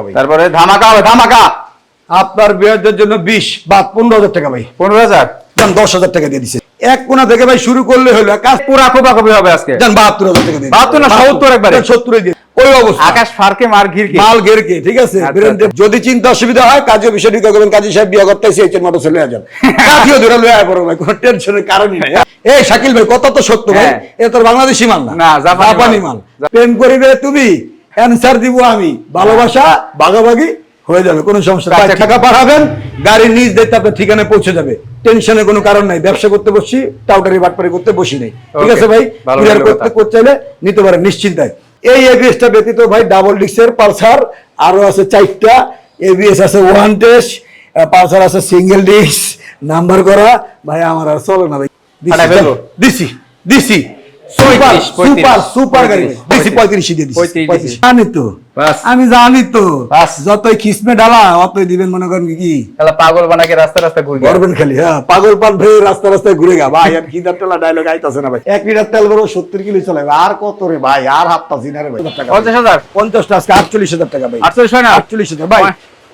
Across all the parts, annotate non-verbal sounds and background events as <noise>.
টাকা ভাই। তারপরে ধামাকা হবে ধামাকা। আপনার বিয়ের জন্য বিশ বা পনেরো হাজার টাকা ভাই। পনেরো হাজার? যান দশ হাজার টাকা দিয়ে এক কোনা থেকে ভাই শুরু করলে হলো কাজ পুরা হবে আজকে। যান বাহাত্তর হাজার টাকা দিয়ে 72 না, 70 একবারে? সত্তর দিয়ে ওই অবস্থা। আকাশ ফারকে মার ঘিরকে মাল গেরকে ঠিক আছে? আচ্ছা, যদি চিন্তা অসুবিধা হয় কাজে বিষয় ঢুকে করবেন কাজী সাহেব বিয়ে করতে এসে মোটর চলে যান। <laughs> কাঠিও ধরে লয়ে পড়ো ভাই কোনো টেনশনের কারণই নাই। এই শাকিল ভাই কত তো সত্য ভাই হ্যাঁ। এ তোর বাংলাদেশি মাল না। না, জাপানি। মাল। প্রেম করিবে তুমি? অ্যান্সার দিব আমি। ভালোবাসা ভাগাভাগি হয়ে যাবে কোনো সমস্যা নেই। আচ্ছা, টাকা পাঠাবেন গাড়ি নিজ দেখতে আপনার ঠিকানায় পৌঁছে যাবে। টেনশনের কোনো কারণ নাই ব্যবসা করতে বসছি টাউটারি বাটপারি করতে বসি নেই। ঠিক আছে ভাই? ক্লিয়ার করতে করতে চাইলে নিতে পারেন নিশ্চিন্তায়। এই এবিএসটা ব্যতীত ভাই ডাবল ডিস্কের পালসার আরও আছে চারটা। এবিএস আছে ওয়ান টেস্ট পালসার আছে সিঙ্গেল ডিস্ক নাম্বার করা। ভাই আমার আর চলে না ভাই। দিছি দিছি। সুপার সুপার সুপার গাড়ি। দিছি। 35, দিয়ে দিছি। 35 35 দিছি। জানি তো আমি জানি তো যতই খিসমে অতই দিবেন মনে করেন কি? পাগল বানাকে রাস্তা রাস্তা ঘুরবে। গরবেন খালি হ্যাঁ পাগল পান ভেবে রাস্তা রাস্তায় ঘুরে গা। ভাই আর খিদার টেলা ডায়লগ আইতাছে না ভাই? এক লিটার তেল বড় সত্তর কিলো চলে আর কত রে ভাই আর হাত পাচ্ছি না রে ভাই। পঞ্চাশ হাজার। পঞ্চাশটা আজকে আটচল্লিশ হাজার টাকা ভাই। আটচল্লিশ হয় না? আটচল্লিশ হাজার। ভাই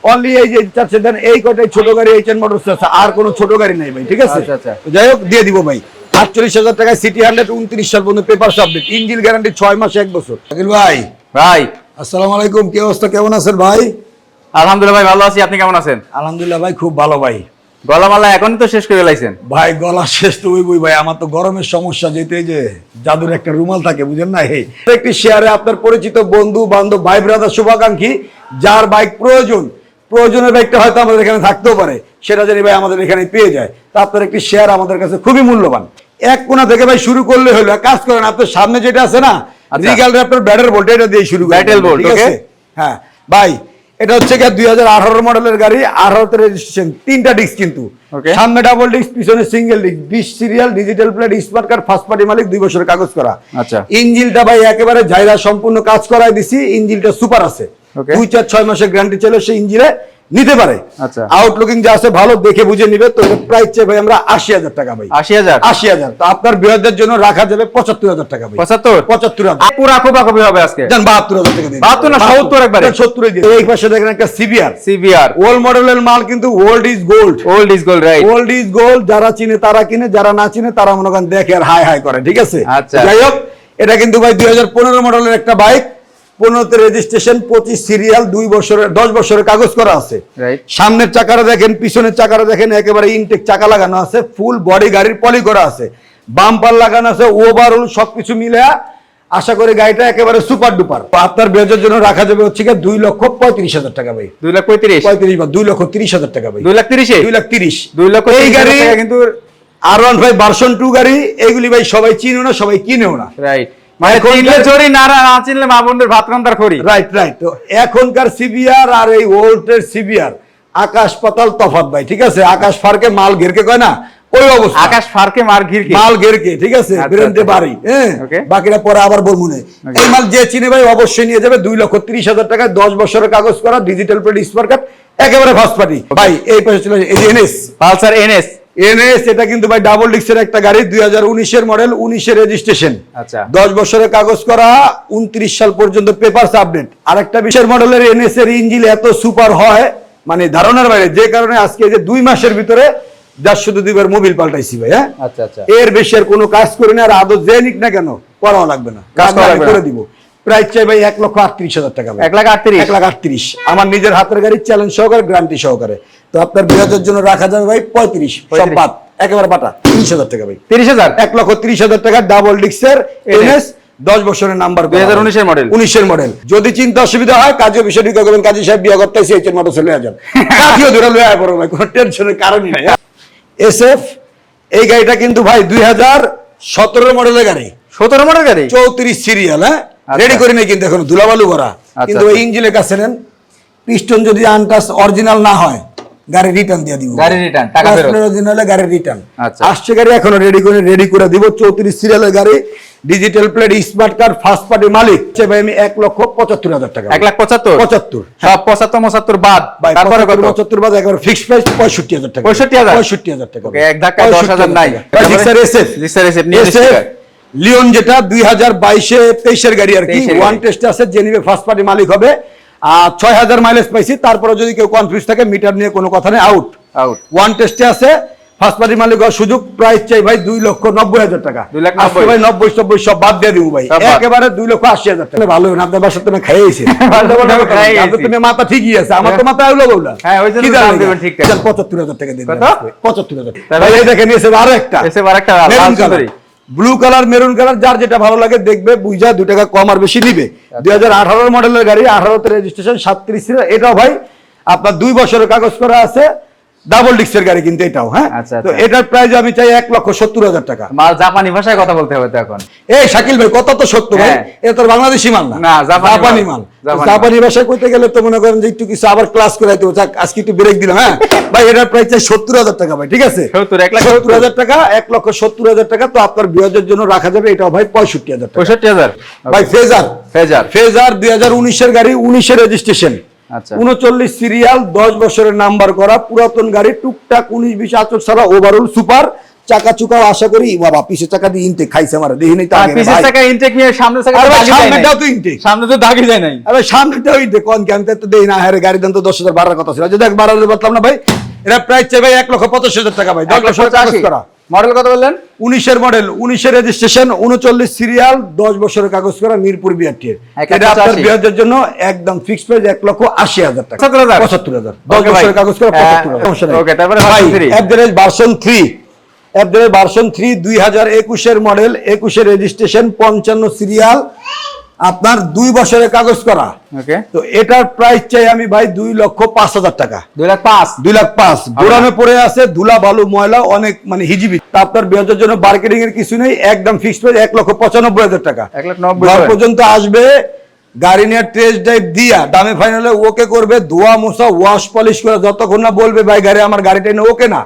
অনলি এই যে চারশে দেন এই কটাই ছোট গাড়ি এইচ এন মোটরস আছে। আর কোনো ছোট গাড়ি নাই ভাই ঠিক আছে? আচ্ছা, আচ্ছা। যাই হোক দিয়ে দিব ভাই। আটচল্লিশ হাজার টাকায় সিটি হান্ড্রেড উনত্রিশ সাল পর্যন্ত পেপার সাবমিট ইঞ্জিন গ্যারান্টি ছয় মাস এক বছর। আকিল ভাই। ভাই। আসসালামু আলাইকুম কি অবস্থা কেমন আছেন ভাই? আলহামদুলিল্লাহ ভাই ভালো আছি। আপনি কেমন আছেন? আলহামদুলিল্লাহ ভাই খুব ভালো ভাই। গলামালা এখনই তো শেষ করে লাইছেন ভাই গলা শেষ তো ওই ভাই। আমার তো গরমের সমস্যা যেতে যে জাদুর একটা রুমাল থাকে বুঝেন না? এই একটি শেয়ারে আপনার পরিচিত বন্ধু বান্ধব ভাই ব্রাদার শুভাকাঙ্ক্ষী যার বাইক প্রয়োজন। প্রয়োজনের বাইকটা হয়তো আমাদের এখানে থাকতেও পারে। সেটা জানি ভাই আমাদের এখানে পেয়ে যায়। তা আপনার একটি শেয়ার আমাদের কাছে খুবই মূল্যবান। এক কোনা থেকে ভাই শুরু করলে হলো। কাজ করেন আপনার সামনে যেটা আছে না। রিগাল ব্যাটার বোল্ট এটা দিয়ে শুরু Battle bolt, ঠিক আছে? হ্যাঁ। ভাই এটা হচ্ছে দুই হাজার আঠারো মডেলের গাড়ি আঠারোতে রেজিস্ট্রেশন তিনটা ডিস্ক কিন্তু। সামনে ডাবল ডিস্ক পিছনে সিঙ্গেল ডিস্ক বিশ serial digital plate smart card first party মালিক দুই বছরের কাগজ করা। আচ্ছা। ইঞ্জিনটা ভাই একেবারে জায়গা সম্পূর্ণ কাজ করাই দিছি ইঞ্জিনটা সুপার আছে. দুই চার ছয় মাসের গ্যারান্টি চলে সেই ইঞ্জিনে নিতে পারে। আচ্ছা। আউটলুকিং যা আছে ভালো দেখে বুঝে নিবে তো প্রাইস চাই ভাই আমরা আশি হাজার টাকা ভাই। আশি হাজার? আশি হাজার। তো আপনার বৃহদের জন্য রাখা যাবে পঁচাত্তর হাজার টাকা ভাই। পঁচাত্তর? পঁচাত্তর হাজার। পুরা খোপাখুপি হবে আজকে। যান বাহাত্তর হাজার টাকা দিন। 72 না, 70 একবারে? সত্তর এই পাশে দেখেন একটা সিবিআর সিবিআর ওল্ড মডেলের মাল কিন্তু old is gold old is gold right old is gold যারা চিনে তারা কিনে যারা না চিনে তারা মনে করেন দেখে আর হাই হাই করে ঠিক আছে? আচ্ছা। যাই হোক এটা কিন্তু ভাই দুই হাজার পনেরো মডেলের একটা বাইক পনেরোতে রেজিস্ট্রেশন পঁচিশ সিরিয়াল দুই বছরের দশ বছরের কাগজ করা আছে। সামনের চাকাটা দেখেন পিছনের চাকাটা দেখেন একেবারে ইনটেক চাকা লাগানো আছে ফুল বডি গাড়ির পলি করা আছে। বাম্পার লাগানো আছে ওভারঅল সবকিছু মিলে আশা করি গাড়িটা একেবারে সুপার ডুপার আপনার বেজের জন্য রাখা যাবে হচ্ছে দুই লক্ষ পঁয়ত্রিশ হাজার টাকা ভাই। দুই লাখ পঁয়ত্রিশ? পঁয়ত্রিশ বা দুই লক্ষ তিরিশ হাজার টাকা ভাই। দুই লাখ তিরিশে? দুই লাখ তিরিশ। দুই লক্ষ এই গাড়ি কিন্তু R one five version two গাড়ি এগুলি ভাই সবাই চিনেও না সবাই কিনেও না। রাইট মানে চিনলে গাড়ি- না না চিনলে মা বোনদের ভাত কান্তার খড়ি। রাইট রাইট এখনকার সিবিআর আর এই ওল্ডের সিবিআর আকাশ পাতাল তফাত ভাই ঠিক আছে? আকাশ ফারকে মাল ঘেরকে কয় না? ওই অবস্থা। আকাশ ফারকে মার ঘিরকে। মাল ঘেরকে ঠিক আছে। বাড়ি হ্যাঁ? বাকিটা পরে আবার বলব এই মাল যে চিনে ভাই অবশ্যই নিয়ে যাবে দুই লক্ষ তিরিশ হাজার টাকায় দশ বছরের কাগজ করা ডিজিটাল প্লেট স্মার্ট একেবারে ফার্স্ট পার্টি। ভাই এই পাশে চলে এই এনএস। Pulsar NS. এনএস এটা কিন্তু ভাই ডাবল ডিক্সের একটা গাড়ি দুই হাজার উনিশের মডেল উনিশের রেজিস্ট্রেশন আচ্ছা। দশ বছরের কাগজ করা উনত্রিশ সাল পর্যন্ত পেপার আপডেট আর একটা বিশের মডেলের এনএস এর ইঞ্জিন এত সুপার হয় মানে ধারণার বাইরে যে কারণে আজকে যে দুই মাসের ভিতরে যার শুধু দুইবার মোবিল পাল্টাইছি ভাই হ্যাঁ? আচ্ছা আচ্ছা। এর বেশি আর কোনো কাজ করি না আর আদৌ যে নিক না কেন করাও লাগবে না। কাজ করা লাগবে না। করে দিব। প্রাইস চাই ভাই এক লক্ষ আটত্রিশ হাজার টাকা এক লাখ আটত্রিশ? এক লাখ আটত্রিশ। আমার নিজের হাতের গাড়ি চ্যালেঞ্জ সহকারে গ্যারান্টি সহকারে। তো আপনার বিরাজের জন্য রাখা যাবে ভাই পঁয়ত্রিশ সব বাদ একেবারে বাটা তিরিশ হাজার টাকা ভাই। তিরিশ হাজার? এক লক্ষ তিরিশ হাজার টাকা ডাবল ডিক্সের এনএস দশ বছরের নাম্বার 2019 এর model। উনিশের মডেল যদি চিন্তা অসুবিধা হয় কাজে বিষয় ঢুকে করবেন কাজী সাহেব বিয়ে করতে এসে এইচের মোটর চলে যান <laughs> কাঠিও ধরে লয়ে পড়ো ভাই কোনো টেনশনের কারণই নাই। এসএফ এই গাড়িটা কিন্তু ভাই দুই হাজার সতেরো মডেলের গাড়ি। সতেরো মডেল গাড়ি? চৌত্রিশ সিরিয়াল হ্যাঁ। রেডি করে নেই কিন্তু এখন ধুলাবালু করা আচ্ছা, কিন্তু ওই আচ্ছা। ইঞ্জিনের কাছে নেন। পিস্টন যদি আনটাস অরিজিনাল না হয় গাড়ি রিটার্ন দিয়ে দিব। গাড়ি return, টাকা ফেরত। অরিজিনাল গাড়ি রিটার্ন আচ্ছা। আসছে গাড়ি এখনও রেডি করে রেডি করে দিব। চৌত্রিশ সিরিয়ালের গাড়ি digital plate smart card first party মালিক। সে ভাই আমি এক লক্ষ পঁচাত্তর হাজার টাকা। এক লাখ পঁচাত্তর? পঁচাত্তর। সব পঁচাত্তর পঁচাত্তর বাদ। তারপরে কত? পঁচাত্তর বাদ একবার ফিক্সড প্রাইস পঁয়ষট্টি হাজার টাকা। 65,000? পঁয়ষট্টি হাজার টাকা। Okay, এক ধাক্কায় 10,000 নাই। জিক্সার এসএফ জিক্সার SF, নিয়ে। লিওন যেটা দুই হাজার বাইশে তেইশের গাড়ি আর কি ওয়ান। টেস্ট আছে যে নিবে ফার্স্ট পার্টি মালিক হবে। আর ছয় হাজার মাইলেজ পাইছি তারপরে যদি কেউ কনফিউজ থাকে মিটার নিয়ে কোনো কথা নেই আউট আউট ওয়ান টেস্টে আছে ফার্স্ট পার্টি মালিক হওয়ার সুযোগ প্রাইস চাই ভাই দুই লক্ষ নব্বই হাজার টাকা। নব্বই। ভাই নব্বই সব বাদ দিয়ে দিব ভাই। একেবারে দুই লক্ষ আশি হাজার টাকা। ভালো না আপনার তুমি খাইয়েছি। তুমি মাথা ঠিকই আছে আমার তো মাথা হলো বললা হ্যাঁ, পঁচাত্তর হাজার টাকা দিন? পঁচাত্তর হাজার। দেখেন এসে আরও একটা। ব্লু কালার মেরুন কালার যার যেটা ভালো লাগে দেখবে বুঝা দু টাকা কম আর বেশি নিবে। আচ্ছা। দুই হাজার আঠারো মডেলের গাড়ি আঠারোতে রেজিস্ট্রেশন সাতত্রিশ এটাও ভাই আপনার দুই বছরের কাগজ করা আছে। ডাবল ডিস্কের গাড়ি কিন্তু এটাও হ্যাঁ? আচ্ছা, তো আচ্ছা। এটার প্রাইস আমি চাই এক লক্ষ সত্তর হাজার টাকা। মাল জাপানি ভাষায় কথা বলতে হবে তো এখন। এই শাকিল ভাই কত তো সত্য ভাই হ্যাঁ। এটা তোর বাংলাদেশি মাল না। জাপানি মাল। জাপানি ভাষায় কইতে গেলে তো মনে করেন যে একটু কিছু আবার ক্লাস করাইতে হবে। যাক, আজকে একটু ব্রেক দিলাম হ্যাঁ? ভাই এটার প্রাইস চাই সত্তর হাজার টাকা ভাই ঠিক আছে? 70, এক লাখ সত্তর। হাজার টাকা এক লক্ষ সত্তর হাজার টাকা তো আপনার বিয়াজের জন্য রাখা যাবে এটাও ভাই পঁয়ষট্টি হাজার পঁয়ষট্টি হাজার। ভাই ফেজার। ফেজার। ফেজার দুই হাজার উনিশের গাড়ি উনিশের রেজিস্ট্রেশন। উনচল্লিশ সিরিয়াল দশ বছরের নাম্বার করা পুরাতন গাড়ি টুকটাক উনিশ বিশ আচর ছাড়া ওভারঅল সুপার চাকা চুকাও আশা করি বাবা পিছের চাকা দিয়ে ইনটেক খাইছে আমার পিছের ভাই। চাকা ইনটেক নিয়ে সামনের চাকা নাই। সামনেটাও তো intake। সামনে তো দাগই যায় নাই আরে সামনেটাও ইনটেক কোন কি আমি তো দেই না হ্যাঁ গাড়ি দাম তো দশ হাজার বাড়ার কথা ছিল যদি এক বারো বলতাম না ভাই এটা প্রাইস চাই ভাই এক লক্ষ পঁচাশ হাজার টাকা ভাই দশ লক্ষ পঁচাশি। করা মডেল কত বললেন? উনিশের মডেল উনিশের রেজিস্ট্রেশন উনচল্লিশ সিরিয়াল দশ বছরের কাগজ করা মিরপুর বিআরটি এটা আপনার পঁচাশি। জন্য একদম ফিক্স প্রাইস এক লক্ষ আশি হাজার টাকা। পঁচাত্তর হাজার? পঁচাত্তর হাজার। দশ বছরের কাগজ করা হ্যাঁ, পঁচাত্তর version three average version three দুই হাজার একুশের মডেল একুশের রেজিস্ট্রেশন পঞ্চান্ন সিরিয়াল আপনার দুই বছরের কাগজ করা। তো এটার প্রাইস চাই আমি ভাই দুই লক্ষ পাঁচ হাজার টাকা। দুই লাখ পাঁচ? দুই লাখ পাঁচ। গোড়ামে পড়ে আছে ধুলা বালু ময়লা অনেক মানে হিজিবি। তা আপনার বিয়াজের জন্য মার্কেটিং এর কিছু নেই একদম ফিক্সড প্রাইস এক লক্ষ পঁচানব্বই হাজার টাকা। এক লাখ নব্বই পর্যন্ত আসবে গাড়ি নিয়ে টেস্ট ড্রাইভ দিয়া দামে ফাইনালে ওকে করবে ধোয়া মোছা ওয়াশ পলিশ করে যতক্ষণ না বলবে ভাই গাড়ি আমার গাড়িটা এনে ওকে না।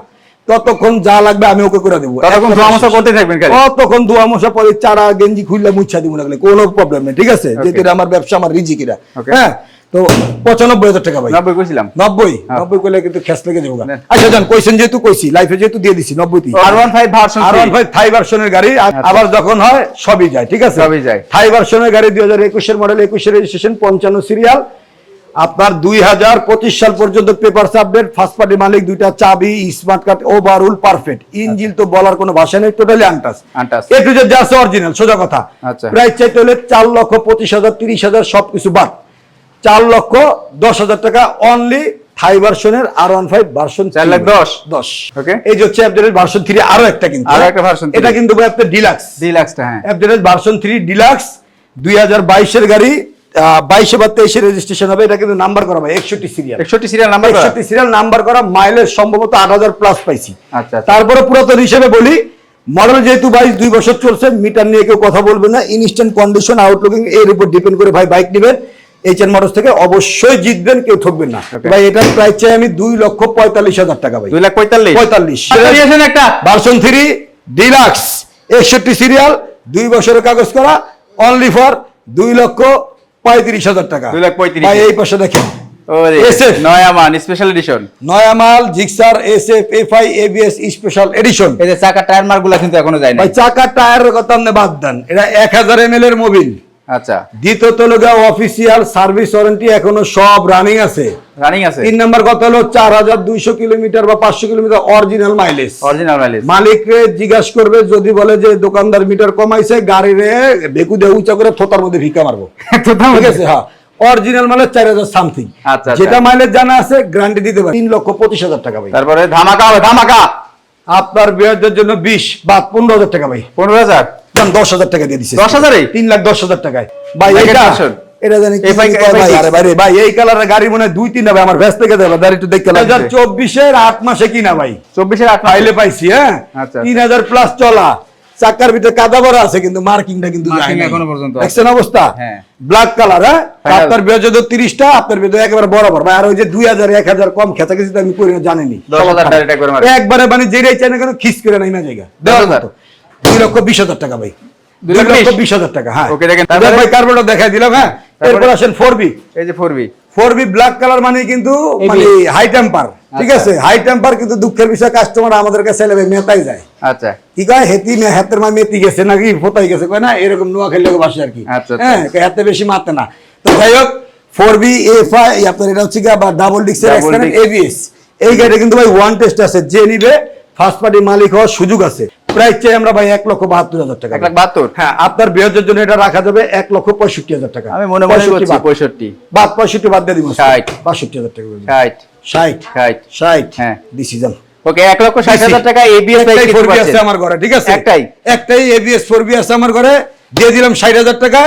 ততক্ষণ যা লাগবে আমি ওকে করে দেবো। ততক্ষণ ধোয়া মোছা করতে থাকবেন ততক্ষণ ধোয়া মোছা পরে চারা গেঞ্জি খুললে মুচ্ছা দিব লাগলে কোনো প্রবলেম নেই ঠিক আছে? যেহেতু আমার ব্যবসা আমার রিজিকিরা. হ্যাঁ? তো পঁচানব্বই হাজার টাকা ভাই। নব্বই কইছিলাম। নব্বই। হ্যাঁ। নব্বই করলে কিন্তু খেস লেগে যাব আচ্ছা কইছেন যেহেতু কইছি লাইফে যেহেতু দিয়ে দিছি নব্বই R one five version R one five Thai ভার্সনের গাড়ি আর আচ্ছা। আবার যখন হয় সবই যায় ঠিক আছে? সবই যায়। থাই ভার্সনের গাড়ি দুই হাজার একুশের মডেল একুশের রেজিস্ট্রেশন পঞ্চান্ন সিরিয়াল আপনার দুই হাজার পঁচিশ সাল পর্যন্ত পেপার আপডেট ফার্স্ট পার্টি মালিক দুইটা চাবি smart card overall perfect engine তো বলার কোনো ভাষা নেই টোটালি আনটাস Untouched। এ টু জেড যা অরিজিনাল সোজা কথা আচ্ছা। প্রাইস চাইতে হলে চার লক্ষ পঁচিশ হাজার তিরিশ হাজার সবকিছু বাদ চার লক্ষ দশ হাজার টাকা অনলি থাই ভার্সনের আর ওয়ান ফাইভ ভার্সন চার লাখ দশ? দশ Okay. এই যে হচ্ছে অ্যাপডেটেড ভার্সন থ্রি আরও একটা কিন্তু আরও একটা three। এটা কিন্তু আপনার ডিলাক্স লাখটা হ্যাঁ অ্যাপডেটেড ভার্সন থ্রি ডিলাক্স দুই হাজার বাইশের গাড়ি বাইশে বা তেইশে রেজিস্ট্রেশন হবে এটা কিন্তু নাম্বার করা ভাই একষট্টি সিরিয়াল একষট্টি সিরিয়াল নাম্বার একষট্টি সিরিয়াল নাম্বার করা মাইলেজ সম্ভবত আট হাজার প্লাস পাইছি। আচ্ছা, আচ্ছা। তারপরে পুরাতন হিসেবে বলি মডেল যেহেতু বাইশ দুই বছর চলছে মিটার নিয়ে কেউ কথা বলবে না ইনস্ট্যান্ট কন্ডিশন আউটলুকিং এর উপর ডিপেন্ড করে ভাই বাইক নেবেন এইচ এন মোটরস থেকে অবশ্যই জিতবেন কেউ ঠকবেন না. ভাই এটার প্রাইস চাই আমি দুই লক্ষ পঁয়তাল্লিশ হাজার টাকা ভাই। দুই লাখ পঁয়তাল্লিশ। পঁয়তাল্লিশ। একটা। ভার্সন থ্রি ডিলাক্স একষট্টি সিরিয়াল দুই বছরের কাগজ করা অনলি ফর দুই লক্ষ পঁয়ত্রিশ হাজার টাকা। দুই লাখ পঁয়ত্রিশ। এই পাশে দেখেন। ওরে SF নয়া মান special edition Gixxer ABS special edition এই যে চাকা টায়ার মার্কগুলা কিন্তু এখনও যায় না ভাই চাকার টায়ারের কথা আপনি বাদ দেন। এটা এক হাজার এম এর মোবিল আচ্ছা। দ্বিতীয়ত হলো অফিসিয়াল সার্ভিস ওয়ারেন্টি এখনও সব রানিং আছে। রানিং আছে। তিন নাম্বার কথা হলো চার হাজার দুইশো কিলোমিটার বা পাঁচশো kilometre original mileage original mileage জিজ্ঞাসা করবে যদি বলে যে দোকানদার মিটার কমাইছে গাড়িরে বেকু দিয়ে উঁচা করে থোতার মধ্যে ভিক্ষা মারবো। <laughs> ঠিক আছে হ্যাঁ। অরিজিনাল মানে চার হাজার সামথিং আচ্ছা, আচ্ছা। যেটা মাইলেজ জানা আছে গ্যারান্টি দিতে পারে। তিন লক্ষ পঁচিশ হাজার টাকা ভাই। তারপরে ধামাকা হবে ধামাকা। আপনার বিয়াজের জন্য বিশ বা পনেরো হাজার টাকা ভাই। পনেরো হাজার? দাম দশ হাজার টাকা দিয়ে দিচ্ছে দশ হাজারে? তিন লাখ দশ হাজার টাকায়। ভাই এটা এটা জানি কি FI কি কয় ভাই, FI আরে ভাই এই কালারের গাড়ি মনে দুই তিন ভাই আমার ভ্যাস থেকে দেবে দাঁড়ি একটু দেখতে হাজার চব্বিশের আট মাসে কিনা ভাই। চব্বিশের আট পাইলে পাইছি হ্যাঁ? আচ্ছা। তিন হাজার প্লাস চলা। চাকার ভিতরে কাদা ভরা আছে কিন্তু মার্কিংটা কিন্তু যায় Marking নাই। এখনও পর্যন্ত দেখছেন অবস্থা? হ্যাঁ। ব্ল্যাক কালার হ্যাঁ। আপনার বিয়াজ তিরিশটা আপনার একেবারে বরাবর ভাই আর ওই যে দুই হাজার এক হাজার কম খেঁচাখেঁচি তো আমি করি না জানেনি একবার মানে যেটাই চাই না কেন খিস করে নাই না জায়গা। দুই লক্ষ বিশ হাজার টাকা ভাই। দুই লক্ষ বিশ? হাজার টাকা হ্যাঁ। Okay, দেখেন, তারপরে ভাই কার্বোটা দেখাই দিলাম হ্যাঁ। এরপর আসেন ফোর বি এই যে four B four B black colour মানে কিন্তু মানে হাই টেম্পার ঠিক আচ্ছা। আছে? হাই টেম্পার কিন্তু দুঃখের বিষয় কাস্টমার আমাদের কাছে এলে মেতাই যায়। আচ্ছা। কি কয়? হেতি মে হাতের মা মেতি গেছে নাকি? ফোতাই গেছে কয় না? এরকম নোয়া বাসে আর কি। আচ্ছা, আচ্ছা। হ্যাঁ হাতে বেশি মারতে না। তো যাই হোক ফোর বি এফ আই আপনার এটা হচ্ছে আবার ডাবল ডিক্সের। এবিএস এই গাড়িটা কিন্তু ভাই ওয়ান টেস্ট আছে যে নিবে ফার্স্ট পার্টি মালিক হওয়ার সুযোগ আছে। প্রাইস চাই আমরা ভাই এক লক্ষ বাহাত্তর হাজার টাকা। এক লাখ বাহাত্তর? হ্যাঁ আপনার জন্য এটা রাখা যাবে এক লক্ষ পঁয়ষট্টি হাজার টাকা। আমি মনে মনে করছি পঁয়ষট্টি। বাদ পঁয়ষট্টি বাদ দিয়ে দিব। ষাট। বাষট্টি হাজার টাকা ষাট। ষাট। ষাট। ষাট। হ্যাঁ। ডিসিশন ওকে এক লক্ষ ষাট হাজার টাকা এবিএস একটাই 4B আছে আমার ঘরে ঠিক আছে? একটাই? একটাই এবিএস ফোর বি আছে আমার ঘরে। দিয়ে দিলাম ষাট হাজার টাকা।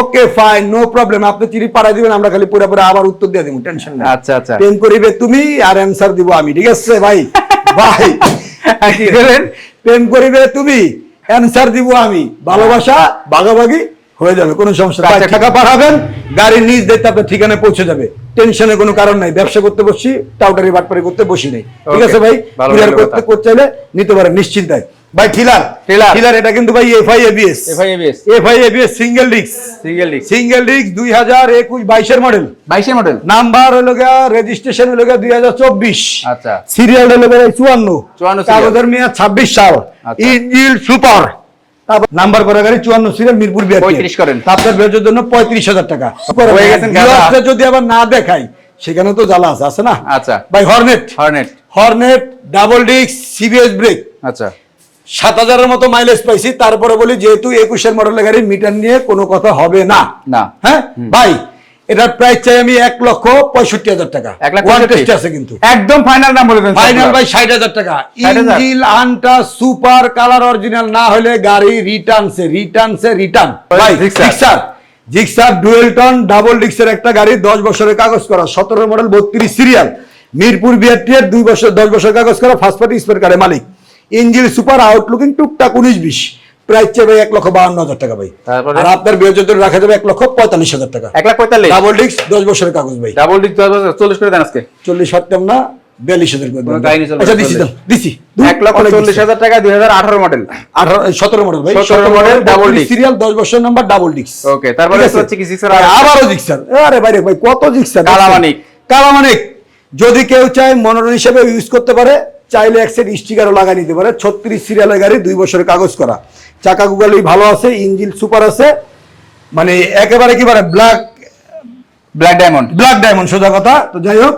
ওকে ফাইন নো প্রবলেম আপনি চিঠি পাঠাই দিবেন আমরা খালি পুরো পুরো আবার উত্তর দিয়ে দিব টেনশন নেই। আচ্ছা আচ্ছা। করিবে তুমি আর অ্যান্সার দিব আমি ঠিক আছে ভাই? <laughs> ভাই। কি বলেন? প্রেম করিবে তুমি? অ্যান্সার দিব আমি। ভালোবাসা ভাগাভাগি হয়ে যাবে কোনো সমস্যা। আচ্ছা, টাকা পাঠাবেন গাড়ির নিজ দেখতে আপনার ঠিকানায় পৌঁছে যাবে। টেনশনের কোনো কারণ নাই ব্যবসা করতে বসছি টাউটারি বাটপারি করতে বসি নাই। ঠিক আছে ভাই? ক্লিয়ার করতে করতে চাইলে নিতে পারেন নিশ্চিন্তায়। ভাই ঠিলার ঠিলার। ঠিলার এটা কিন্তু ভাই FI ABS FI ABS FI ABS single disc single disc single disc দুই হাজার একুশ বাইশের মডেল বাইশের মডেল নাম্বার হলো গিয়া রেজিস্ট্রেশন হলো গিয়া দুই হাজার চব্বিশ। আচ্ছা। সিরিয়াল হলো চুয়ান্ন। 54 serial। কাগজের মেয়াদ ছাব্বিশ সাল। আচ্ছা। ইঞ্জিল সুপার নাম্বার করা গাড়ি চুয়ান্ন সিরিয়াল মিরপুর বিআর 35 করেন। আপনার বেচের জন্য পঁয়ত্রিশ হাজার টাকা। যদি আবার না দেখাই সেখানে তো জ্বালা আছে আছে না? আচ্ছা। ভাই Hornet Hornet Hornet double disc CBS brake আচ্ছা। সাত হাজারের মতো মাইলেজ পাইছি তারপরে বলি যেহেতু একুশের মডেলের গাড়ি মিটার নিয়ে কোনো কথা হবে না। না। হ্যাঁ? ভাই এটার প্রাইস চাই আমি এক লক্ষ পঁয়ষট্টি হাজার টাকা। এক লাখ টেস্ট আছে কিন্তু। একদম ফাইনাল নাম বলে দেন ফাইনাল ভাই ষাট হাজার টাকা। ইঞ্জিল আনটা সুপার কালার অরিজিনাল না হলে গাড়ি রিটার্নসে রিটার্নসে রিটার্ন ভাই। জিক্সার ডুয়েল টন ডাবল ডিক্সের একটা গাড়ি দশ বছরের কাগজ করা। সতেরো মডেল বত্রিশ সিরিয়াল মিরপুর বিআরটিএর দুই বছর দশ বছর কাগজ করা ফার্স্ট পার্টি স্পেয়ার কার্ডের মালিক। ইঞ্জিল সুপার আউটলুকিং টুকটাক উনিশ বিশ। প্রাইস ভাই এক লক্ষ বাহান্ন হাজার টাকা ভাই। আর আপনার বিয়ের জন্য রাখা যাবে এক লক্ষ পঁয়তাল্লিশ হাজার টাকা। এক লাখ পঁয়তাল্লিশ? ডাবল ডিক্স দশ বছরের কাগজ ভাই। ডাবল ডিস্ক চল্লিশ করে দেন আজকে। চল্লিশ হাজার না বিয়াল্লিশ হাজার করে আচ্ছা দিছি দাম, দিছি। এক লক্ষ চল্লিশ হাজার টাকা দুই হাজার আঠারো মডেল আঠারো সতেরো মডেল ভাই। 17 model, double disc। সিরিয়াল দশ বছর নাম্বার ডাবল ডিক্স Okay, তারপরে ঠিক আছে? হচ্ছে কি জিক্সার আবারও জিক্সার আরে ভাই ভাই কত জিক্সার কালামানিক। কালামানিক। যদি কেউ চায় মনোরঞ্জন হিসেবে ইউজ করতে পারে চাইলে এক সেট স্টিকারও লাগাই নিতে পারে। ছত্রিশ সিরিয়ালের গাড়ি দুই বছরের কাগজ করা। চাকা গুগালি ভালো আছে ইঞ্জিন সুপার আছে। মানে একেবারে কি বলে black black diamond black diamond সোজা কথা। তো যাই হোক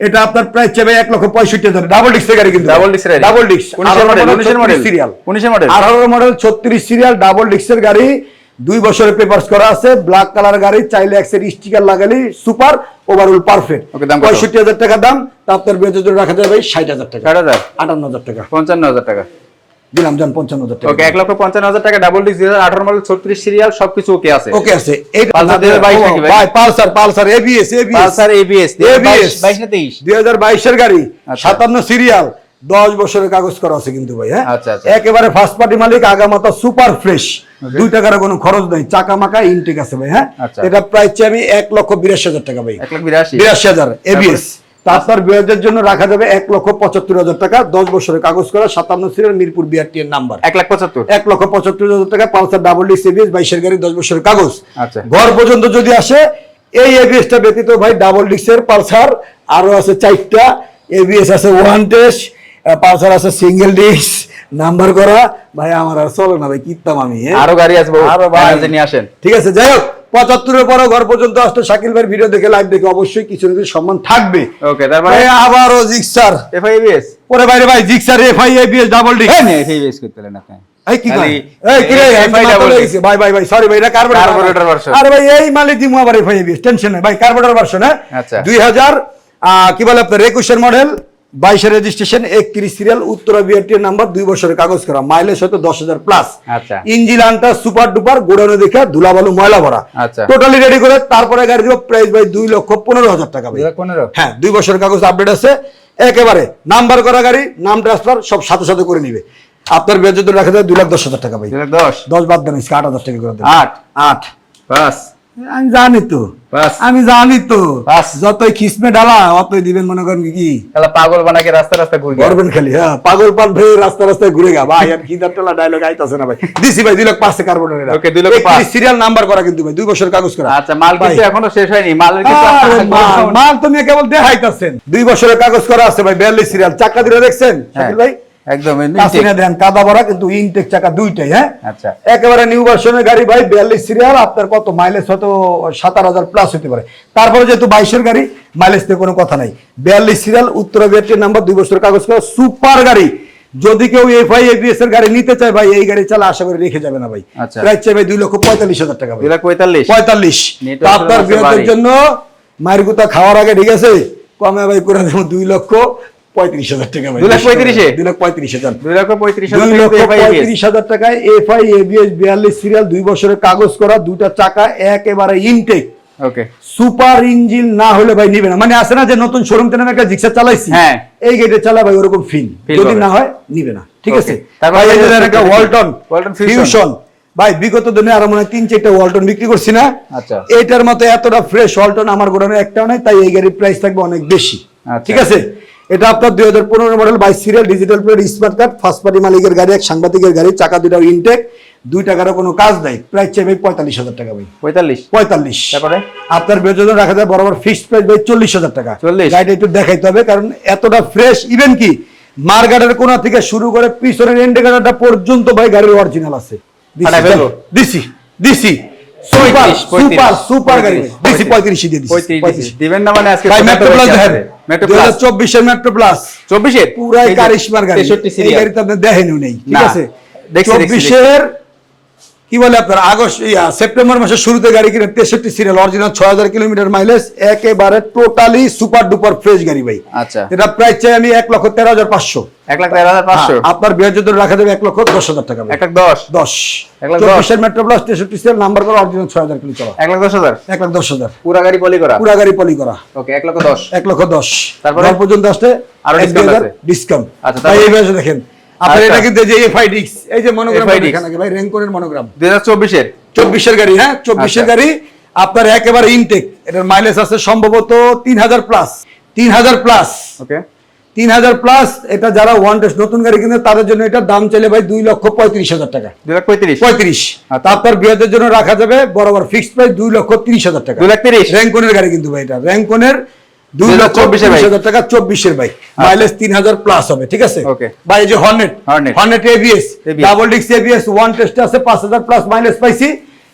এটা আপনার প্রাইস চাবে এক লক্ষ পঁয়ষট্টি হাজার। ডাবল ডিস্কের গাড়ি কিন্তু। ডাবল ডিস্ক উনিশের model। সিরিয়াল উনিশের model। আঠারো মডেল ছত্রিশ সিরিয়াল ডাবল ডিস্কের গাড়ি। দুই বছরের পেপারস করা আছে ব্ল্যাক কালার গাড়ি চাইলে এক সেট স্টিকার লাগালি সুপার ওভারঅল পারফেক্ট Okay, দাম পঁয়ষট্টি হাজার টাকা দাম তা আপনার বেতন রাখা যাবে ষাট হাজার টাকা। ষাট হাজার। আটান্ন হাজার টাকা। পঞ্চান্ন হাজার টাকা। দিলাম যান পঞ্চান্ন হাজার টাকা ওকে এক লক্ষ পঞ্চান্ন হাজার টাকা ডাবল হাজার আঠারো মডেল ছত্রিশ সিরিয়াল সবকিছু ওকে আছে। ওকে আছে। পালসার 2022 নাকি ভাই? ভাই Pulsar Pulsar ABS ABS Pulsar ABS ABS বাইশ না তেইশ? দুই হাজার বাইশের গাড়ি আচ্ছা। সাতান্ন সিরিয়াল দশ বছরের কাগজ করা আছে কিন্তু ভাই হ্যাঁ? আচ্ছা, আচ্ছা। একেবারে ফার্স্ট পার্টি মালিক আগামাতা সুপার ফ্রেশ দুই টাকার কোনো খরচ নাই চাকা মাকা ইনটেক আছে ভাই হ্যাঁ। এটা প্রাইস আমি এক লক্ষ বিরাশি হাজার টাকা ভাই। এক লাখ বিরাশি? বিরাশি হাজার এবিএস তারপর বিয়ারের জন্য রাখা যাবে এক লক্ষ পঁচাত্তর হাজার টাকা দশ বছরের কাগজ করা সাতান্ন সিরিয়াল মিরপুর বিআরটি এর নাম্বার এক লাখ পঁচাত্তর এক লক্ষ পঁচাত্তর হাজার টাকা পালসার ডাবল ডি এবিএস বাইশের গাড়ি দশ বছরের কাগজ আচ্ছা। ঘর পর্যন্ত যদি আসে এই এবিএসটা ব্যতীত ভাই ডাবল ডিক্সের পালসার আরও আছে চারটা এবিএস আছে ওয়ান টেস্ট পালসার আছে সিঙ্গেল ডিস্ক নাম্বার করা ভাই আমার আর চলো না ভাই কিনতাম আমি হ্যাঁ? আরও গাড়ি আছে বাবু। আরও ভাই আসেন। ঠিক আছে যাই হোক পঁচাত্তরের পরও ঘর পর্যন্ত আসলে শাকিল ভাই ভিডিও দেখে লাইভ দেখে অবশ্যই কিছু না কিছু সম্মান থাকবে। ওকে তারপরে ভাই, আবারও জিক্সার। এফআই এবিএস ওরে বাইরে ভাই জিক্সার এফআইএবিএস ডাবল ডিক্স হ্যাঁ এফআই এবিএস করতে পারেন আপনি। এই কি এই কি রে? ভাই ভাই ভাই সরি ভাই এটা কার্বোরেটর Carburetor আরে ভাই এই মালে দিমু আবার এফআই টেনশন নাই। ভাই কার্বোরেটর ভার্সন হ্যাঁ? আচ্ছা। 2000 আহ, কি বলে আপনার 21 এর model 22 registration 31 serial Uttara BRT number দুই বছরের কাগজ করা। মাইলেজ হয়তো 10000 প্লাস আচ্ছা। ইঞ্জিন আনটা সুপার ডুপার গোডাউনে দেখে ধুলাবালু ময়লা ভরা। আচ্ছা। টোটালি রেডি করে তারপরে গাড়ি দিব প্রাইস ভাই 2 লক্ষ 15 হাজার টাকা দুই পনেরো? হ্যাঁ দুই বছরের কাগজ আপডেট আছে। একেবারে নাম্বার করা গাড়ি নাম ট্রান্সফার সব সাথে সাথে করে নিবে। আপনার বেতন রাখা যায় দুই লাখ দশ হাজার টাকা ভাই। দশ? দশ বাদ দেন আট হাজার টাকা করে দেন। আট? আট। পাঁচ আমি জানি তো। আমি জানি তো। যতই খিসমে ডালা অতই দিবেন মনে করেন কি পাগল বানাকে রাস্তা রাস্তা ঘুরে করবেন খালি হ্যাঁ। পাগল পান ভেবে রাস্তা রাস্তায় ঘুরে গা। ভাই আর খিদার টোলা ডায়লগ আইতাছে না ভাই। দিছি ভাই দুই লাখ পাঁচে কার্বনের Okay, দুই লক্ষ পাঁচ। সিরিয়াল নাম্বার করা কিন্তু ভাই দুই বছর কাগজ করা। আচ্ছা মাল। কিন্তু এখনও শেষ হয়নি। মালের মাল, মাল তুমি কেবল দেখাইতাছেন। দুই বছরের কাগজ করা আছে ভাই বিয়াল্লিশ সিরিয়াল চাকা দিলে দেখছেন? হ্যাঁ। শাকিল ভাই? একদম কাসিনা দেন কাদা ভরা কিন্তু ইনটেক চাকা দুইটাই হ্যাঁ? আচ্ছা। একেবারে নিউ ভার্সনের গাড়ি ভাই বিয়াল্লিশ সিরিয়াল আপনার কত মাইলেজ হয়তো সাতার হাজার প্লাস হতে পারে। তারপরে যেহেতু বাইশের গাড়ি মাইলেজ নিয়ে কোনো কথা নাই। বিয়াল্লিশ সিরিয়াল উত্তরা বিয়ারটির নাম্বার দুই বছর কাগজ সুপার গাড়ি। যদি কেউ এফআই এবিএস এর গাড়ি নিতে চায় ভাই এই গাড়ি চালা আশা করি রেখে যাবে না ভাই। আচ্ছা। প্রায় চাই ভাই দুই লক্ষ পঁয়তাল্লিশ হাজার টাকা ভাই। দুই লাখ পঁয়তাল্লিশ? পঁয়তাল্লিশ। আপনার জন্য মায়ের গুতা খাওয়ার আগে ঠিক আছে? কমে ভাই করে দেবো দুই লক্ষ। পঁয়ত্রিশ হাজার টাকা দুই লাখ পঁয়ত্রিশে? দুই লাখ পঁয়ত্রিশ হাজার। দুই লক্ষ পঁয়ত্রিশ দুই লক্ষ পঁয়ত্রিশ হাজার টাকায় এফআই এবিএস বিয়াল্লিশ সিরিয়াল দুই বছরের কাগজ করা দুটা চাকা একেবারে ইনটেক ওকে সুপার ইঞ্জিন না হলে ভাই নিবে না। মানে আছে না যে নতুন শোরুম থেকে একটা জিক্সা চালাইছি? হ্যাঁ। এই গেটে চালা ভাই ওরকম Feel যদি না হয় নিবে না। ঠিক আছে? তারপর ভাই একটা ওয়ালটন ফিউশন বিগত দিনে আরও মনে তিন চারটা ওয়ালটন বিক্রি করছি না। আচ্ছা। এটার মতো এতটা ফ্রেশ ওয়ালটন আমার গোডাউনে একটাও নাই তাই এই গাড়ির প্রাইস থাকবে অনেক বেশি। আচ্ছা। ঠিক আছে? এটা আপনার দুই হাজার পনেরো মডেল বাইশ serial digital plate smart card first party মালিকের গাড়ি এক সাংবাদিকের গাড়ি চাকা দুটাও ইনটেক দুই টাকারও কোনো কাজ নাই। প্রায় চেয়ে ভাই পঁয়তাল্লিশ হাজার টাকা ভাই। পঁয়তাল্লিশ? পঁয়তাল্লিশ। তারপরে? আপনার বেতন রাখা যায় বরাবর ফিক্সড প্রাইস ভাই চল্লিশ হাজার টাকা। 40 গাড়িটা একটু দেখাইতে হবে কারণ এতটা ফ্রেশ ইভেন কি মার্গারের কোনা থেকে শুরু করে পিছনের ইন্ডিকেটরটা পর্যন্ত ভাই গাড়ির অরিজিনাল আছে। দিছি দিছি। সুপার 35, 35, সুপার সুপার গাড়ি। 35, দিছি পঁয়ত্রিশ দিয়ে দিছি পঁয়ত্রিশ পঁয়ত্রিশ দিবেন না মানে আজকে ভাই মেট্রো প্লাস দেখেন। মেট্রো দুই প্লাস হাজার চব্বিশের মেট্রো প্লাস চব্বিশের? পুরাই কারিশমার গাড়ি। তেষট্টি এই সিরিয়াল গাড়িতে আপনি দেখেনও নেই ঠিক না, আছে? দেখছি, দেখছি, চব্বিশের কি বলে আপনার? আগস্ট ইয়া সেপ্টেম্বর মাসের শুরুতে গাড়ি কিনে তেষট্টি সিরিয়াল অরিজিনাল ছয় হাজার কিলোমিটার মাইলেজ একেবারে টোটালি সুপার ডুপার ফ্রেশ গাড়ি ভাই। আচ্ছা। এটা প্রাইস চাই আমি এক লক্ষ তেরো হাজার পাঁচশো। এক লাখ তেরো হাজার পাঁচশো? হ্যাঁ, আপনার বিয়ের জন্য রাখা যাবে এক লক্ষ দশ হাজার টাকা এক লাখ দশ? দশ। চব্বিশের মেট্রো প্লাস তেষট্টি সিরিয়াল নাম্বার করা অরিজিনাল ছয় হাজার কিলো চলা। এক লাখ দশ হাজার? এক লাখ দশ হাজার। পুরা গাড়ি পলি করা? পুরা গাড়ি পলি করা। ওকে এক লক্ষ দশ? এক লক্ষ দশ। তারপরে? পর্যন্ত আরও? ডিসকাউন্ট আচ্ছা, এই দেখেন। আপনার আচ্ছা। এটা কিন্তু যে এই যে মনোগ্রাম ভাই? মনোগ্রাম গাড়ি হ্যাঁ? আচ্ছা। গাড়ি আপনার একেবারে ইনটেক এটার মাইলেজ আছে সম্ভবত তিন হাজার প্লাস তিন হাজার প্লাস ওকে তিন হাজার প্লাস এটা যারা ওয়ান টেস্ট নতুন গাড়ি কিনে তাদের জন্য এটার দাম চাইলে ভাই দুই লক্ষ পঁয়ত্রিশ হাজার টাকা। দুই লাখ পঁয়ত্রিশ। পঁয়ত্রিশ। আচ্ছা। তারপর বিয়েদের জন্য রাখা যাবে বরাবর ফিক্সড প্রাইস দুই লক্ষ তিরিশ হাজার টাকা। দুই লাখ তিরিশ। র্যাঙ্কনের গাড়ি কিন্তু ভাই এটা। র্যাঙ্কনের দুই দুই লক্ষ হাজার চব্বিশের চব্বিশ বাইক। হাজার টাকা চব্বিশের বাইক মাইলেজ তিন হাজার প্লাস হবে ঠিক আছে? ভাই যে হর্নেট হর্নেট এবিএস ডাবল ডিক্স এবিএস ওয়ান টেস্ট আছে পাঁচ হাজার প্লাস মাইলেজ পাইছি।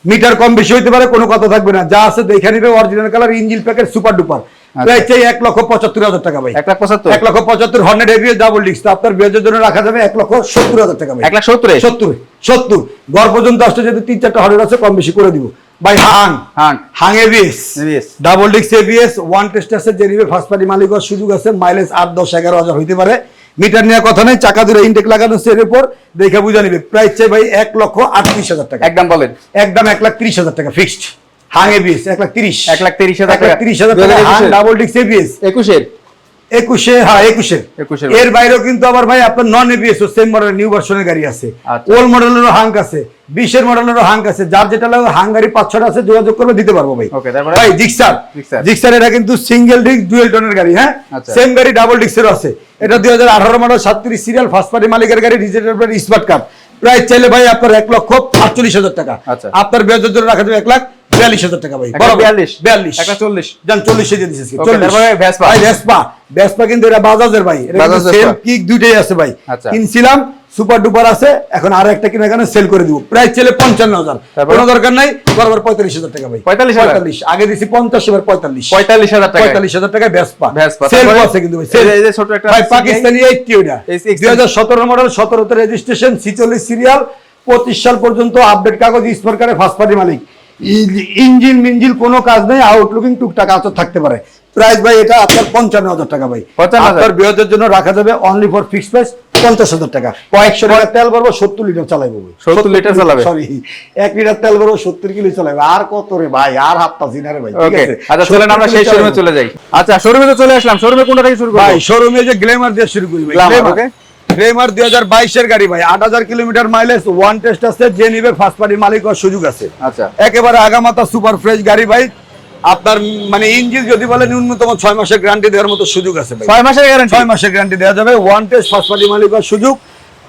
মিটার কম বেশি হইতে পারে কোনো কথা থাকবে না। যা আছে দেখে নিবে original colour engine packet super duper প্রায় চাই এক লক্ষ পঁচাত্তর হাজার টাকা ভাই। এক লাখ পঁচাত্তর। এক লক্ষ পঁচাত্তর হর্নেট এবিএস ডাবল ডিক্স আপনার বিয়ের জন্য রাখা যাবে এক লক্ষ সত্তর হাজার টাকা ভাই। এক লাখ সত্তর সত্তর সত্তর। গড় পর্যন্ত আসতে যদি তিন চারটা হর্নেট আছে কম বেশি করে দিব। ভাই হাং হাং হাং এবিএস ডাবল ডিক্স এবিএস ওয়ান টেস্ট আছে যে নিবে ফার্স্ট পার্টি মালিক হওয়ার সুযোগ আছে মাইলেজ আট দশ এগারো হাজার হইতে পারে। মিটার নেওয়ার কথা নেই চাকা দূরে ইনটেক লাগানো আছে এর উপর দেখে বুঝা নিবে। প্রাইস চাই ভাই এক লক্ষ আটত্রিশ হাজার টাকা। একদম বলেন। একদম এক লাখ তিরিশ হাজার টাকা ফিক্সড হাং এবিএস এক লাখ তিরিশ। এক লাখ তিরিশ হাজার। তিরিশ হাজার টাকা ডাবল ডিক্স এবিএস একুশের। একুশে হ্যাঁ একুশে। একুশের এর বাইরেও কিন্তু আবার ভাই আপনার non ABS same model new ভার্সনের গাড়ি আছে। আচ্ছা। ওল্ড মডেলেরও হাঙ্ক আছে বিশের মডেলেরও হাঙ্ক আছে। যার যেটা লাগে হাং গাড়ি পাঁচ ছটা আছে যোগাযোগ করবে দিতে পারব ভাই। ভাই জিক্সার জিক্সার। এটা কিন্তু সিঙ্গেল ডিস্ক ডুয়েল টনের গাড়ি হ্যাঁ? আচ্ছা। সেম গাড়ি ডাবল ডিস্কেরও আছে। এটা দুই হাজার আঠারো মডেল সাতত্রিশ সিরিয়াল ফার্স্ট পার্টি মালিকের গাড়ি ডিজিটাল স্মার্ট কার্ড প্রাইস চাইলে ভাই আপনার এক লক্ষ আটচল্লিশ হাজার টাকা। আচ্ছা। আপনার বিয়াজের জন্য রাখা যাবে এক লাখ। বিয়াল্লিশ হাজার টাকা ভাই। বিয়াল্লিশ? বিয়াল্লিশ। এক লাখ চল্লিশ? যান চল্লিশে। দিয়ে দিচ্ছি কিন্তু এটা বাজাজের ভাই সেল কিক দুইটাই আছে ভাই। আচ্ছা। কিনছিলাম সুপার ডুপার আছে এখন আর একটা কিনে এখানে সেল করে দিব। প্রাইস ছেলে পঞ্চান্ন হাজার। কোনো দরকার নাই বরাবর পঁয়তাল্লিশ হাজার টাকা ভাই। 45,000? পঁয়তাল্লিশ আগে দিছি পঞ্চাশ এবার পঁয়তাল্লিশ। পঁয়তাল্লিশ হাজার টাকা পঁয়তাল্লিশ হাজার ভেসপা। সেল আছে কিন্তু একটা ভাই পাকিস্তানি এইটটি ওইটা? দুই হাজার সতেরো মডেল সতেরোতে রেজিস্ট্রেশন ছিচল্লিশ সিরিয়াল পঁচিশ সাল পর্যন্ত আপডেট কাগজ স্মার্ট কার্ডে ফার্স্ট পার্টি মালিক। ইঞ্জিন মিঞ্জিল কোনো কাজ নেই আউটলুকিং টুকটাক আচর থাকতে পারে। প্রাইস ভাই এটা আপনার পঞ্চান্ন হাজার টাকা ভাই। আপনার জন্য রাখা যাবে অনলি ফর ফিক্স প্রাইস পঞ্চাশ হাজার টাকা। কয়েকশো টাকা তেল ভরবো সত্তর লিটার চালাইবো 70 লিটার চালাবে? সরি এক লিটার তেল ভরবো সত্তর কিলো চালাবে আর কত রে ভাই আর হাত পাচ্ছি না রে ভাই আচ্ছা চলেন আমরা সেই শোরুমে চলে যাই। আচ্ছা শোরুমে তো চলে আসলাম। শোরুমে কোনটা থেকে শুরু ভাই শোরুমে যে গ্লেমার দিয়ে শুরু করি ভাই। Glamour, গ্লেমার দুই হাজার বাইশের গাড়ি ভাই আট হাজার কিলোমিটার মাইলেজ ওয়ান টেস্ট আছে যে নিবে ফার্স্ট পার্টির মালিক হওয়ার সুযোগ আছে। আচ্ছা। একেবারে আগামাতা সুপার ফ্রেশ গাড়ি ভাই আপনার মানে ইঞ্জিন যদি বলে ন্যূনতম ছয় মাসের গ্যারান্টি দেওয়ার মতো সুযোগ আছে ছয় মাসের গ্যারান্টি ছয় মাসের গ্যারান্টি দেওয়া যাবে ওয়ান টেস্ট ফার্স্ট পার্টি মালিক হওয়ার সুযোগ।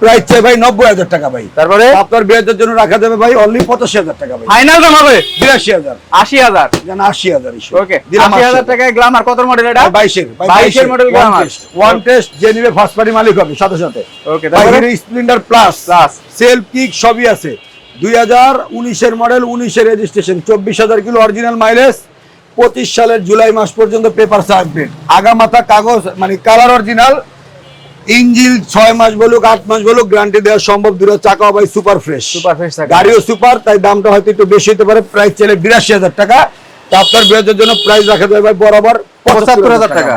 প্রাইস চাই ভাই নব্বই হাজার টাকা ভাই। তারপরে? আপনার বিয়ের জন্য রাখা যাবে ভাই অনলি পঁচাশি হাজার টাকা ভাই। ফাইনাল দাম হবে? বিরাশি হাজার। আশি হাজার? আশি হাজার ওকে আশি হাজার। টাকায় গ্লামার কত মডেল এটা? বাইশের বাইশের মডেল গ্লামার ওয়ান টেস্ট যে নিবে ফার্স্ট পার্টি মালিক হবে সাথে সাথে। ওকে তারপরে? Splendor plus plus self kick সবই আছে। দুই হাজার উনিশের মডেল উনিশের রেজিস্ট্রেশন চব্বিশ হাজার কিলো অরিজিনাল মাইলেজ পঁচিশ সালের জুলাই মাস পর্যন্ত পেপার আপডেট আগামাথা কাগজ মানে কালার অরিজিনাল ইঞ্জিল ছয় মাস বলুক আট মাস বলুক গ্যারান্টি দেওয়া সম্ভব। দুটো চাকা ভাই সুপার ফ্রেশ সুপার ফ্রেশ গাড়িও সুপার তাই দামটা হয়তো একটু বেশি হতে পারে। প্রাইস চলে বিরাশি হাজার টাকা। আপনার বিরাজের জন্য প্রাইস রাখা যাবে ভাই বরাবর পঁচাত্তর হাজার টাকা।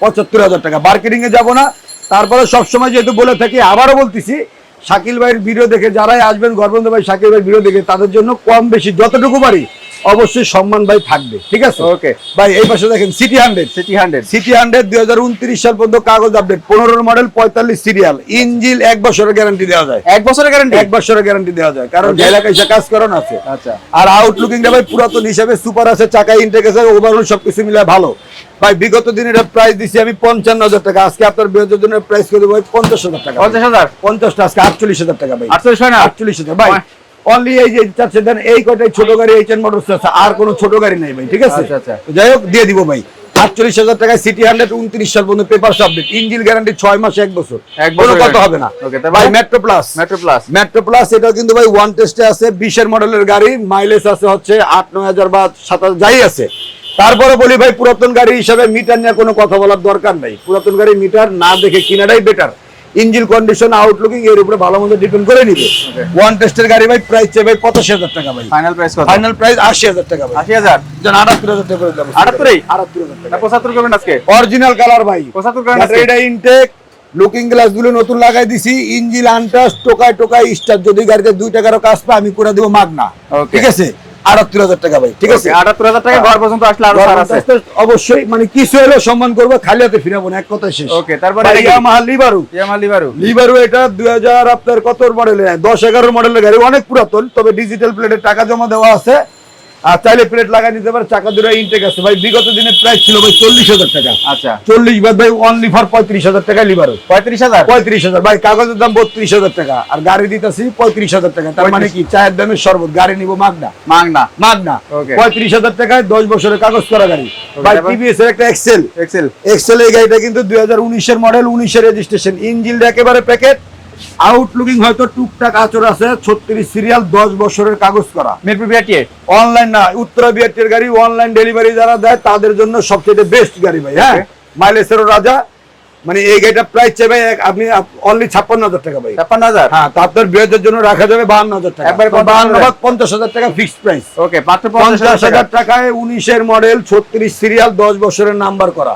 পঁচাত্তর হাজার টাকা। মার্কেটিং এ যাব না। তারপরে সবসময় যেহেতু বলে থাকি আবারও বলতেছি শাকিল ভাইয়ের ভিডিও দেখে যারাই আসবেন গর্বন্ধ ভাই শাকিল ভাই ভিডিও দেখে তাদের জন্য কম বেশি যতটুকু পারি অবশ্যই সম্মান ভাই থাকবে ঠিক আছে? ওকে ভাই এই পাশে দেখেন CT hundred CT hundred CT hundred দুই হাজার উনত্রিশ সাল পর্যন্ত কাগজ আপডেট পনেরো মডেল পঁয়তাল্লিশ সিরিয়াল ইঞ্জিল এক বছরের গ্যারান্টি দেওয়া যায়। এক বছরের গ্যারান্টি এক বছরের গ্যারান্টি দেওয়া যায়। কারণ. এলাকায় এসে কাজ করানো আছে। আচ্ছা। আর আউটলুকিং ভাই পুরাতন হিসাবে সুপার আছে চাকা ইনটেক আছে ওভারঅল সবকিছু মিলে ভালো। ভাই বিগত দিনে এটা প্রাইস দিছি আমি পঞ্চান্ন হাজার টাকা। আজকে আপনার বিরোধের জন্য প্রাইস করে দেবো পঞ্চাশ হাজার টাকা। পঞ্চাশ হাজার? পঞ্চাশটা আজকে আটচল্লিশ হাজার টাকা ভাই। আটচল্লিশ না? আটচল্লিশ হাজার। ভাই অনলি এই যে চাচ্ছে দেন এই কটাই ছোট গাড়ি মোটরস আছে। আর কোনো ছোট গাড়ি নাই ভাই ঠিক আছে? আচ্ছা, আচ্ছা। যাই হোক দিয়ে দিব ভাই। আটচল্লিশ হাজার টাকায় সিটি হান্ড্রেড উনত্রিশ সাল পর্যন্ত পেপার সাবমিট ইঞ্জিন গ্যারান্টি ছয় মাস এক বছর। এক কত হবে না। ভাই Metro plus Metro plus Metro plus এটা কিন্তু ভাই ওয়ান টেস্টে আছে বিশের মডেলের গাড়ি। মাইলেজ আছে হচ্ছে আট নয় হাজার বা সাত হাজার যাই আছে। তারপরে বলি ভাই পুরাতন গাড়ি হিসাবে মিটার নিয়ে কোনো কথা বলার দরকার নাই। পুরাতন গাড়ি মিটার না দেখে কিনাটাই বেটার ইঞ্জিন কন্ডিশন আউটলুকিং এর উপরে ভালো মন্দ ডিপেন্ড করে নিবে। ওয়ান টেস্টের গাড়ি ভাই প্রাইস চাই ভাই পঁচাশি হাজার টাকা ভাই। ফাইনাল প্রাইস কত? ফাইনাল প্রাইস আশি হাজার টাকা ভাই। আশি হাজার? যেন আটাত্তর হাজার টাকা করে দেবো। আটাত্তরই? আটাত্তর হাজার টাকা। পঁচাত্তর করবেন আজকে? অরিজিনাল কালার ভাই। পঁচাত্তর ব্যাটারি এটা ইনটেক লুকিং গ্লাসগুলো নতুন লাগাই দিছি ইঞ্জিন আনটাস টোকায় টোকায় স্টার যদি গাড়িতে দুই টাকারও কাজ পায় আমি করে দেবো মাগনা ঠিক আছে? আটাত্তর হাজার টাকা ভাই ঠিক আছে? আটাত্তর হাজার টাকা ঘর পর্যন্ত আসলে আরও আছে। অবশ্যই মানে কিছু হলেও সম্মান করব খালি হাতে ফিরাবো না এক কথা শেষ। ওকে তারপরে ইয়ামাহা লিবারু ইয়ামাহা লিবারু লিবারু এটা দুই হাজার আপনার কত মডেলের দশ এগারো মডেলের গাড়ি অনেক পুরাতন তবে ডিজিটাল প্লেটে টাকা জমা দেওয়া আছে। আর চাইলে প্লেট লাগাই নিতে পারে চাকা দুটো ইনটেক আছে। ভাই বিগত প্রাইস ছিল ভাই চল্লিশ হাজার টাকা। আচ্ছা। চল্লিশ বাদ ভাই অনলি ফর পঁয়ত্রিশ হাজার টাকা লিবারু পঁয়ত্রিশ হাজার? পঁয়ত্রিশ হাজার। ভাই কাগজের দাম বত্রিশ হাজার টাকা। আর গাড়ি দিতেছি পঁয়ত্রিশ হাজার টাকা। তার মানে কি? চায়ের দামের শরবত। গাড়ি নিবো মাগনা। মাগনা। মাগনা। পঁয়ত্রিশ হাজার টাকায় দশ বছরের কাগজ করা গাড়ি। ভাই? টিভিএস এর একটা এক্সেল এক্সেল এক্সেল এই গাড়িটা কিন্তু দুই হাজার উনিশের মডেল উনিশের রেজিস্ট্রেশন ইঞ্জিনটা একেবারে প্যাকেট আউটলুকিং হয়তো টুকটাক আচর আছে ছত্রিশ সিরিয়াল দশ বছরের কাগজ করা। মিরপুর বিআরটিএ অনলাইন না উত্তরা বিআরটির গাড়ি অনলাইন ডেলিভারি যারা দেয় তাদের জন্য সবচেয়ে বেস্ট গাড়ি ভাই হ্যাঁ. মাইলেজেরও রাজা মানে এই গাড়িটা প্রাইস চাই আপনি অনলি ছাপ্পান্ন হাজার টাকা ভাই। ছাপ্পান্ন হাজার? হ্যাঁ তা আপনার বিয়ের জন্য রাখা যাবে বাহান্ন হাজার টাকা। বাহান্ন হাজার। বা পঞ্চাশ হাজার টাকা ফিক্সড প্রাইস ওকে মাত্র পঞ্চাশ হাজার টাকায় উনিশের মডেল ছত্রিশ সিরিয়াল দশ বছরের নাম্বার করা.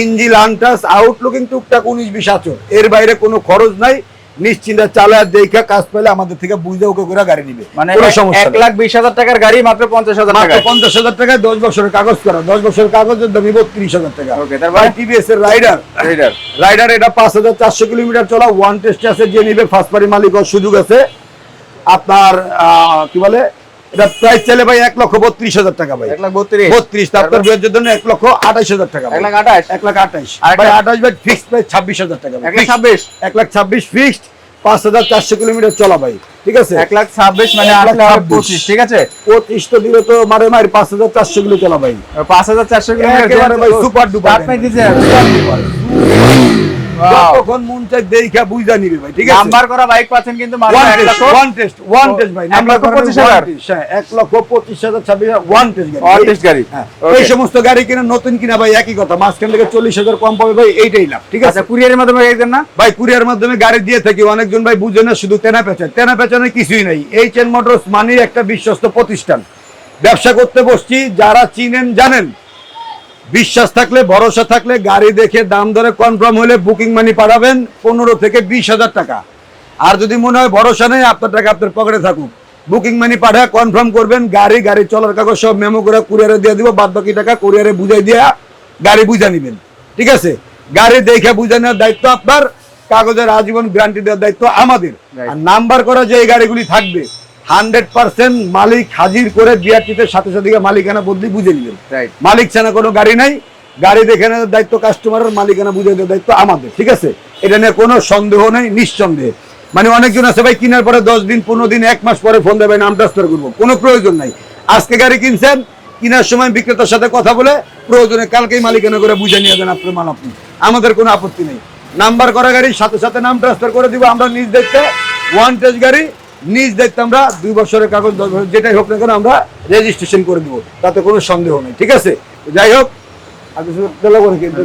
ইঞ্জিল আনটাস আউটলুকিং টুকটাক উনিশ বিশ আচর। এর বাইরে কোনো খরচ নাই। নিশ্চিন্তা চালায় দেখা কাজ পেলে আমাদের থেকে বুঝে ওকে করে গাড়ি নিবে। মানে এক-। লাখ বিশ হাজার টাকার গাড়ি মাত্র পঞ্চাশ হাজার টাকা পঞ্চাশ হাজার টাকায় দশ বছরের কাগজ করা দশ বছরের কাগজের দাম বত্রিশ হাজার টাকা। Okay, তারপরে? টিভিএস এর রাইডার রাইডার রাইডার এটা পাঁচ হাজার চারশো কিলোমিটার চলা ওয়ান টেস্ট আছে যে নিবে ফার্স্ট পারি মালিক সুযোগ আছে। আপনার কি বলে? এটা প্রাইস চাইলে ভাই এক লক্ষ বত্রিশ হাজার টাকা ভাই। এক লাখ বত্রিশ। বত্রিশ আপনার বিয়ের জন্য এক লক্ষ আঠাইশ হাজার টাকা এক লাখ আঠাশ এক লাখ আর একটা- ভাই আঠাইশ ভাই ফিক্সড প্রাইস ছাব্বিশ হাজার টাকা এক লাখ ছাব্বিশ? এক লাখ ছাব্বিশ ফিক্সড পাঁচ হাজার চারশো কিলোমিটার চলা ভাই। ঠিক আছে? এক লাখ ছাব্বিশ মানে। পঁচিশ ঠিক আছে? পঁচিশ তো দিলে তো মারে মারি পাঁচ হাজার চারশো কিলো চলা ভাই। পাঁচ হাজার চারশো একেবারে ভাই সুপার ডুপার আপনি দিতে যতক্ষণ মন চাই দেখা বুঝা নিবে ভাই ঠিক আছে? নাম্বার করা বাইক পাচ্ছেন কিন্তু ওয়ান এক টেস্ট লক্ষ। ওয়ান টেস্ট ভাই এক লক্ষ পঁচিশ হাজার। one test, এক লক্ষ পঁচিশ হাজার ছাব্বিশ হাজার ওয়ান টেস্ট গাড়ি। হ্যাঁ, এই সমস্ত গাড়ি কিনা নতুন কিনা ভাই একই কথা মাঝখান থেকে চল্লিশ হাজার কম পাবে ভাই এইটাই লাভ ঠিক আছে? আচ্ছা কুরিয়ারের মাধ্যমে একজন না? ভাই কুরিয়ার মাধ্যমে গাড়ি দিয়ে থাকি অনেকজন ভাই বুঝে না শুধু তেনা পেঁচায়। তেনা পেঁচানোর কিছুই নাই। এই চেন মোটরস মানে একটা বিশ্বস্ত প্রতিষ্ঠান। ব্যবসা করতে বসছি যারা চিনেন জানেন। বিশ্বাস থাকলে ভরসা থাকলে গাড়ি দেখে দাম দরে কনফার্ম হলে বুকিং মানি পাঠাবেন পনেরো থেকে বিশ হাজার টাকা। আর যদি মনে হয় ভরসা নেই আপনার টাকা আপনার পকেটে থাকুক। বুকিং মানি পাঠায় কনফার্ম করবেন গাড়ি গাড়ি চলার কাগজ সব মেমো করে কুরিয়ারে দিয়ে দিব বাদ বাকি টাকা কুরিয়ারে বুঝাই দিয়া গাড়ি বুঝা নিবেন। ঠিক আছে? গাড়ি দেখে বুঝে নেওয়ার দায়িত্ব আপনার কাগজের আজীবন গ্যারান্টি দেওয়ার দায়িত্ব আমাদের। আর নাম্বার করা যে এই গাড়িগুলি থাকবে হান্ড্রেড পার্সেন্ট মালিক হাজির করে বিআরটিতে সাথে সাথে মালিকানা বদলি বুঝে নেবেন রাইট মালিক ছাড়া কোনো গাড়ি নাই। গাড়ি দেখে নেওয়ার দায়িত্ব কাস্টমারের মালিকানা বুঝে দেওয়ার দায়িত্ব আমাদের ঠিক আছে? এটা নিয়ে কোনো সন্দেহ নেই নিঃসন্দেহে। মানে অনেকজন আছে ভাই কেনার পরে দশ দিন পনেরো দিন এক মাস পরে ফোন দেবে নাম ট্রান্সফার করব। কোনো প্রয়োজন নাই। আজকে গাড়ি কিনছেন কেনার সময় বিক্রেতার সাথে কথা বলে প্রয়োজনে কালকেই মালিকানা করে বুঝে নিয়ে যান আপনার মাল আপনি। আমাদের কোনো আপত্তি নেই। নাম্বার করা গাড়ির সাথে সাথে নাম ট্রান্সফার করে দিব আমরা নিজ দেখতে ওয়ান টেস্ট গাড়ি নিজ দায়িত্ব আমরা দুই বছরের কাগজ দশ বছর যেটাই হোক না কেন আমরা রেজিস্ট্রেশন করে দেবো। তাতে কোনো সন্দেহ নেই, ঠিক আছে? যাই হোক কিন্তু